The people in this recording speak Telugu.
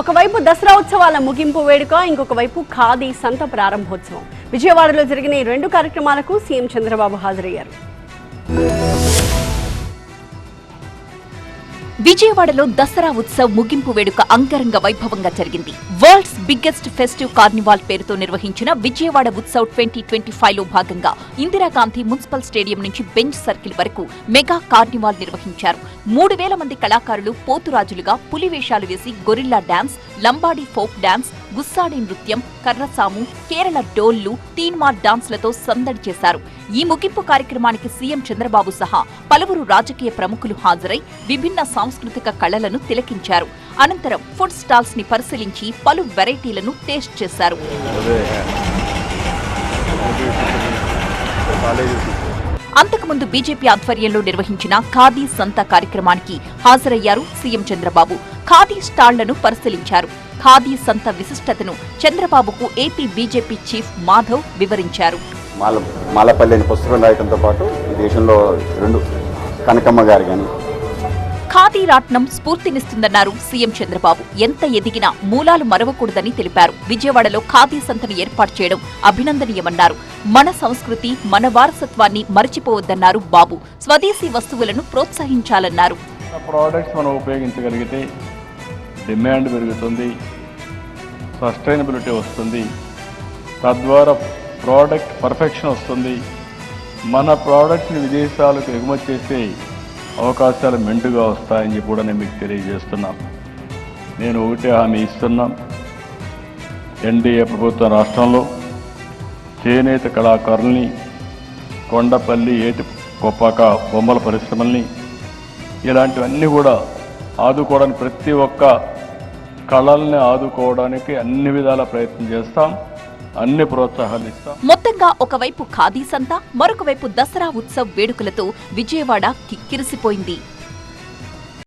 ఒకవైపు దసరా ఉత్సవాల ముగింపు వేడుక ఇంకొక వైపు ఖాదీ సంత ప్రారంభోత్సవం. విజయవాడలో జరిగిన ఈ రెండు కార్యక్రమాలకు సీఎం చంద్రబాబు హాజరయ్యారు. విజయవాడలో దసరా ఉత్సవ్ ముగింపు వేడుక అంగరంగ వైభవంగా జరిగింది. వరల్డ్ బిగ్గెస్ట్ ఫెస్టివ్ కార్నివాల్ పేరుతో నిర్వహించిన విజయవాడ ఉత్సవ్ ట్వంటీ ట్వంటీ ఫైవ్లో భాగంగా ఇందిరాగాంధీ మున్సిపల్ స్టేడియం నుంచి బెంచ్ సర్కిల్ వరకు మెగా కార్నివాల్ నిర్వహించారు. మూడు వేల మంది కళాకారులు పోతురాజులుగా పులి వేషాలు వేసి gorilla dance Lambadi folk dance Gussadi నృత్యం కర్రసాము కేరళ డోళ్ళు తీన్మార్ డాన్స్లతో సందడి చేశారు. ఈ ముగింపు కార్యక్రమానికి సీఎం చంద్రబాబు సహా పలువురు రాజకీయ ప్రముఖులు హాజరై విభిన్న సాంస్కృతిక కళలను తిలకించారు. అనంతరం ఫుడ్ స్టాల్స్ని పరిశీలించి పలు వెరైటీలను టేస్ట్ చేశారు. అంతకుముందు బీజేపీ ఆధ్వర్యంలో నిర్వహించిన ఖాదీ సంత కార్యక్రమానికి హాజరయ్యారు సీఎం చంద్రబాబు. ఖాదీ స్టాళ్ళను పరిశీలించారు. ఖాదీ సంత విశిష్టతను చంద్రబాబుకు ఏపీ బీజేపీ చీఫ్ మాధవ్ వివరించారు. మాలపల్లి పుస్తకం రాయటంతో పాటు దేశంలో రెండు కనకమ్మ గారు కానీ ఖాదీ రాట్నం స్ఫూర్తినిస్తుందన్నారు సీఎం చంద్రబాబు. ఎంత ఎదిగినా మూలాలు మరవకూడదని తెలిపారు. విజయవాడలో ఖాదీ సంతను ఏర్పాటు చేయడం అభినందనీయమన్నారు. మన సంస్కృతి మన వారసత్వాన్ని మరచిపోవద్దన్నారు బాబు. స్వదేశీ వస్తువులను ప్రోత్సహించాలన్నారు. ప్రోడక్ట్స్ మనం ఉపయోగించగలిగితే డిమాండ్ పెరుగుతుంది సస్టైనబిలిటీ వస్తుంది. తద్వారా ప్రోడక్ట్ పర్ఫెక్షన్ వస్తుంది. మన ప్రోడక్ట్ని విదేశాలకు ఎగుమతి చేసే అవకాశాలు మెండుగా వస్తాయని చెప్పి కూడా నేను మీకు తెలియజేస్తున్నాను నేను ఒకటే హామీ ఇస్తున్నాం. ఎన్డీఏ ప్రభుత్వం రాష్ట్రంలో చేనేత కళాకారుల్ని కొండపల్లి ఏటి కొప్పాక బొమ్మల పరిశ్రమల్ని ఇలాంటివన్నీ కూడా ఆదుకోవడానికి ప్రతి ఒక్క కళల్ని ఆదుకోవడానికి అన్ని విధాల ప్రయత్నం చేస్తాం. అన్ని ప్రోత్సాహాలు ఇస్తాం మొత్తంగా ఒకవైపు ఖాదీ సంత మరొక వైపు దసరా ఉత్సవ్ వేడుకలతో విజయవాడ కిక్కిరిసిపోయింది.